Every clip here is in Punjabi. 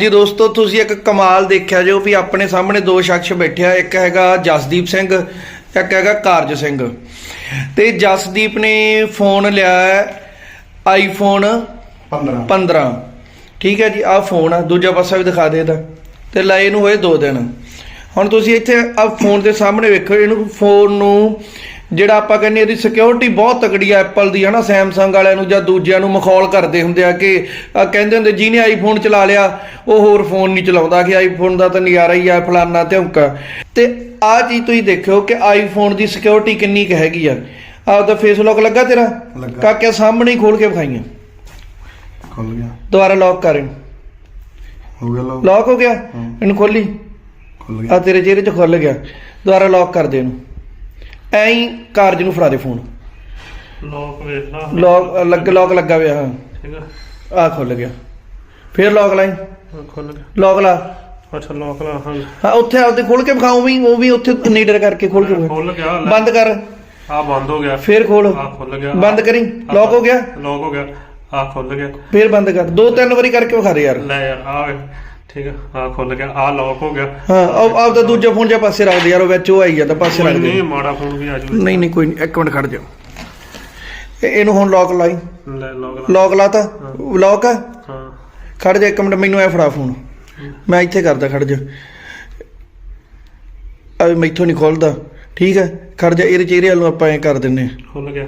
ਜੀ ਦੋਸਤੋ ਤੁਸੀਂ ਇੱਕ ਕਮਾਲ ਦੇਖਿਆ ਜੋ ਵੀ ਆਪਣੇ ਸਾਹਮਣੇ ਦੋ ਸ਼ਖਸ ਬੈਠਿਆ ਇੱਕ ਹੈਗਾ ਜਸਦੀਪ ਸਿੰਘ ਇੱਕ ਹੈਗਾ ਕਾਰਜ ਸਿੰਘ। ਤੇ ਜਸਦੀਪ ਨੇ ਫੋਨ ਲਿਆ ਹੈ ਆਈਫੋਨ 15 15 ਠੀਕ ਹੈ ਜੀ ਆਹ ਫੋਨ ਆ ਦੂਜਾ ਪਾਸਾ ਵੀ ਦਿਖਾ ਦੇ ਇਹਦਾ। ਤੇ ਲਏ ਇਹਨੂੰ ਹੋਏ 2 ਦਿਨ। ਹੁਣ ਤੁਸੀਂ ਇੱਥੇ ਆ ਫੋਨ ਦੇ ਸਾਹਮਣੇ ਵੇਖੋ ਇਹਨੂੰ ਫੋਨ ਨੂੰ ਜਿਹੜਾ ਆਪਾਂ ਕਹਿੰਦੇ ਇਹਦੀ ਸਿਕਿਉਰਿਟੀ ਬਹੁਤ ਤਕੜੀ ਆ ਐਪਲ ਦੀ ਹਨਾ? ਸੈਮਸੰਗ ਵਾਲਿਆਂ ਨੂੰ ਜਾਂ ਦੂਜਿਆਂ ਨੂੰ ਮਖੌਲ ਕਰਦੇ ਹੁੰਦੇ ਆ ਕਿ ਆ ਕਹਿੰਦੇ ਹੁੰਦੇ ਜਿਹਨੇ ਆਈਫੋਨ ਚਲਾ ਲਿਆ ਉਹ ਹੋਰ ਫੋਨ ਨਹੀਂ ਚਲਾਉਂਦਾ ਕਿ ਆਈਫੋਨ ਦਾ ਤਾਂ ਨਜ਼ਾਰਾ ਹੀ ਆ ਫਲਾਨਾ ਧਮਕਾ ਤੇ ਆ ਚੀਜ਼ ਤੁਸੀਂ ਦੇਖਿਓ ਕਿ ਆਈਫੋਨ ਦੀ ਸਿਕਿਉਰਿਟੀ ਕਿੰਨੀ ਕੁ ਹੈਗੀ ਆ। ਆਪਦਾ ਫੇਸ ਲੌਕ ਲੱਗਾ ਤੇਰਾ। ਕਾਕਿਆ ਸਾਹਮਣੇ ਹੀ ਖੋਲ ਕੇ ਵਿਖਾਈਆਂ ਖੁੱਲ ਗਿਆ। ਦੁਬਾਰਾ ਲੌਕ ਕਰ ਹੋ ਗਿਆ ਲੋ ਲੌਕ ਹੋ ਗਿਆ। ਇਹਨੂੰ ਖੋਲੀ ਖੁੱਲ ਆ ਗਿਆ ਤੇਰੇ ਚਿਹਰੇ 'ਚ ਖੁੱਲ ਗਿਆ। ਦੁਬਾਰਾ ਲੌਕ ਕਰ ਦੇ ਇਹਨੂੰ। ਐਂ ਹੀ ਕਾਰਜ ਨੂੰ ਫੜਾ ਦੇ ਫੋਨ। ਲੋਕ ਵੇਖ ਲਾ। ਲੌਕ ਲੱਗ ਲੌਕ ਲੱਗਾ ਹੋਇਆ ਹਾਂ। ਠੀਕ ਆ। ਆ ਖੁੱਲ ਗਿਆ। ਫੇਰ ਲੌਕ ਲਾਈ। ਹਾਂ, ਖੁੱਲ ਗਿਆ। ਲੌਕ ਲਾ। ਅੱਛਾ ਲੋਕ ਲਾ ਹਾਂ। ਹਾਂ ਉੱਥੇ ਆਪਦੇ ਖੋਲ ਕੇ ਵਿਖਾਓ ਵੀ ਉਹ ਵੀ ਉੱਥੇ ਨੀਡਰ ਕਰਕੇ ਖੋਲ ਕੇ। ਖੁੱਲ ਗਿਆ। ਬੰਦ ਕਰ। ਆ ਬੰਦ ਹੋ ਗਿਆ। ਫੇਰ ਖੋਲ ਆ ਖੁੱਲ ਗਿਆ। ਬੰਦ ਕਰੀ। ਲੌਕ ਹੋ ਗਿਆ। ਲੋਕ ਹੋ ਗਿਆ। ਆ ਖੁੱਲ ਗਿਆ। ਫੇਰ ਬੰਦ ਕਰ। ਦੋ ਤਿੰਨ ਵਾਰੀ ਕਰਕੇ ਵਿਖਾ ਦੇ ਯਾਰ। ਲੈ ਯਾਰ ਆ ਵੇ ਠੀਕ ਆ ਆ ਖੁੱਲ ਗਿਆ ਆ ਲੋਕ ਹੋ ਗਿਆ। ਹਾਂ ਆਪ ਆਪਦਾ ਦੂਜਾ ਫੋਨ ਜਿਹਾ ਪਾਸੇ ਰੱਖ ਦੇ ਯਾਰ ਉਹ ਵਿੱਚ ਉਹ ਆਈ ਜਾਂਦਾ ਪਾਸੇ ਰੱਖ ਕੋਈ ਦੇ ਨਹੀਂ ਮਾੜਾ ਫੋਨ ਵੀ ਆ ਜੂ। ਨਹੀਂ ਨਹੀਂ ਕੋਈ ਨਹੀਂ ਇੱਕ ਮਿੰਟ ਖੜ ਜਾ ਇਹ- ਇਹਨੂੰ ਹੁਣ ਲੌਕ ਲਾਈ। ਲੈ ਲੋਕ ਲਾ। ਲੌਕ ਲਾਤਾ? ਲੌਕ ਆ? ਹਾਂ। ਖੜ ਜਾ ਇੱਕ ਮਿੰਟ ਮੈਨੂੰ ਐ ਫੜਾ ਫੋਨ ਮੈਂ ਇੱਥੇ ਕਰਦਾ ਖੜ ਜਾ। ਆ ਵੀ ਮੈਥੋਂ ਨਹੀਂ ਖੋਲਦਾ। ਠੀਕ ਹੈ ਖੜ ਜਾ ਇਹਦੇ ਚਿਹਰੇ ਵੱਲ ਨੂੰ ਆਪਾਂ ਐ ਕਰ ਦਿੰਨੇ ਖੁੱਲ ਗਿਆ।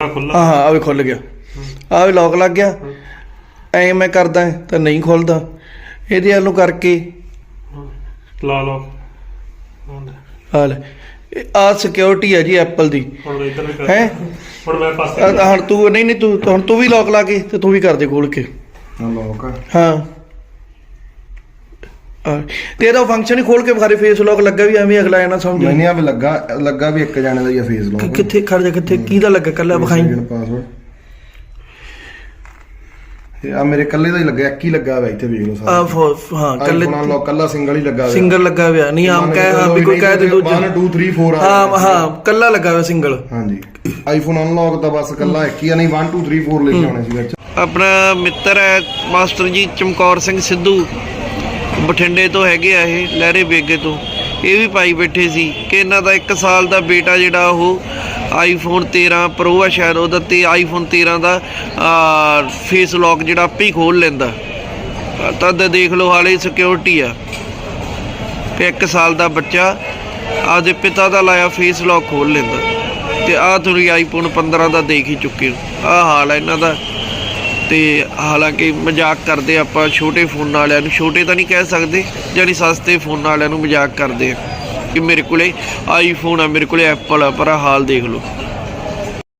ਆ ਖੁੱਲ ਹਾਂ ਹਾਂ ਆ ਵੀ ਖੁੱਲ ਗਿਆ। ਆ ਵੀ ਲੌਕ ਲੱਗ ਗਿਆ। ਐ ਮੈਂ ਕਰਦਾ ਤਾਂ ਨਹੀਂ ਖੁੱਲਦਾ। ਇਹਦੇ ਵੱਲ ਨੂੰ ਕਰਕੇ। ਲਾ ਲੋ ਹੁਣ ਆ ਲੈ। ਆ ਸਿਕਿਉਰਿਟੀ ਹੈ ਜੀ ਐਪਲ ਦੀ। ਹੁਣ ਇਧਰ ਵੀ ਕਰ ਹੈ? ਹੁਣ ਮੈਂ ਪਾਸੇ ਹੁਣ ਤੂੰ ਨਹੀਂ ਨਹੀਂ ਤੂੰ ਹੁਣ ਤੂੰ ਵੀ ਲੌਕ ਲਾ ਕੇ ਤੇ ਤੂੰ ਵੀ ਕਰ ਦੇ ਖੋਲ ਕੇ। ਆ ਲੋਕ ਆ। ਹਾਂ। ਆ, ਤੇ ਇਹਦਾ ਫੰਕਸ਼ਨ ਹੀ ਖੋਲ ਕੇ ਵਿਖਾਰੇ ਫੇਸ ਲੌਕ ਲੱਗਾ ਵੀ ਐਵੇਂ ਅਗਲਾ ਇਹ ਨਾ ਸਮਝੇ ਮੈਨੇ ਆ ਵੀ ਲੱਗਾ ਲੱਗਾ ਵੀ ਇੱਕ ਜਾਣੇ ਦਾ ਹੀ ਆ ਫੇਸ ਕਿ- ਲੋਕ ਕਿੱਥੇ ਖੜ ਜਾ ਕਿੱਥੇ ਕਿਹਦਾ ਲੱਗਾ? ਕੱਲਾ ਵਿਖਾਈ। ਪਾਸਵਰਡ ਇਹ ਆ ਮੇਰੇ ਕੱਲੇ ਦਾ ਹੀ ਲੱਗਾ ਇੱਕ ਹੀ ਲੱਗਾ ਹੋਇਆ ਇੱਥੇ ਵੇਖ ਲਓ ਆ ਸਾਰਾ ਫੋ- ਹਾਂ ਕੱਲੇ ਕੱਲੇ ਲੋਕ ਕੱਲਾ ਸਿੰਗਲ ਹੀ ਲੱਗਾ ਹੋਇਆ। ਸਿੰਗਲ ਲੱਗਾ ਹੋਇਆ। ਨਹੀਂ ਆਮ ਕਹਿ ਹਾਂ ਵੀ ਕੋਈ ਕਹਿ ਦੇ ਦੂਜਾ 1 2 3 4 ਹਾਂ ਹਾਂ ਕੱਲਾ ਲੱਗਾ ਹੋਇਆ ਸਿੰਗਲ ਹਾਂਜੀ। ਆਈਫੋਨ ਅਨਲੌਕ ਤਾਂ ਬਸ ਕੱਲਾ ਇੱਕ ਹੀ ਆ ਨਹੀਂ 1 2 3 4 ਲਿਖੇ ਹੋਣੇ ਸੀ ਵਿੱਚ। ਆਪਣਾ ਮਿੱਤਰ ਹੈ ਮਾਸਟਰ ਜੀ ਚਮਕੌਰ ਸਿੰਘ ਸਿੱਧੂ। ਬਠਿੰਡੇ ਤੋਂ ਹੈਗੇ ਆ ਇਹ ਲਹਿਰੇ ਬੇਗੇ ਤੋਂ। ਇਹ ਵੀ ਪਾਈ ਬੈਠੇ ਸੀ ਕਿ ਇਹਨਾਂ ਦਾ 1 ਸਾਲ ਦਾ ਬੇਟਾ ਜਿਹੜਾ ਉਹ ਆਈਫੋਨ 13 ਪ੍ਰੋ ਆ ਸ਼ਾਇਦ ਉਹਦਾ ਤੇ ਆਈਫੋਨ 13 ਦਾ ਫੇਸ ਲੌਕ ਜਿਹੜਾ ਆਪੇ ਹੀ ਖੋਲ ਲੈਂਦਾ। ਅਹ ਤਦ ਦੇਖ ਲਓ ਹਾਲੇ ਸਿਕਿਉਰਿਟੀ ਆ। ਤੇ 1 ਸਾਲ ਦਾ ਬੱਚਾ, ਆਪਦੇ ਪਿਤਾ ਦਾ ਲਾਇਆ ਫੇਸ ਲੌਕ ਖੋਲ ਲੈਂਦਾ। ਤੇ ਆਹ ਤੁਸੀਂ ਆਈਫੋਨ 15 ਦਾ ਦੇਖ ਹੀ ਚੁੱਕੇ ਹੋ। ਆਹ ਹਾਲ ਹੈ ਇਹਨਾਂ ਦਾ। ਤੇ ਹਾਲਾਂਕਿ ਮਜ਼ਾਕ ਕਰਦੇ ਆਪਾਂ ਛੋਟੇ ਫੋਨ ਵਾਲਿਆਂ ਨੂੰ, ਛੋਟੇ ਤਾਂ ਨਹੀਂ ਕਹਿ ਸਕਦੇ ਜਾਨੀ ਸਸਤੇ ਫੋਨ ਵਾਲਿਆਂ ਨੂੰ ਮਜ਼ਾਕ ਕਰਦੇ ਆ। ਕਿ ਮੇਰੇ ਕੋਲੇ ਆਈਫੋਨ ਆ ਮੇਰੇ ਕੋਲੇ ਐਪਲ ਆ ਪਰ ਹਾਲ ਦੇਖ ਲਓ।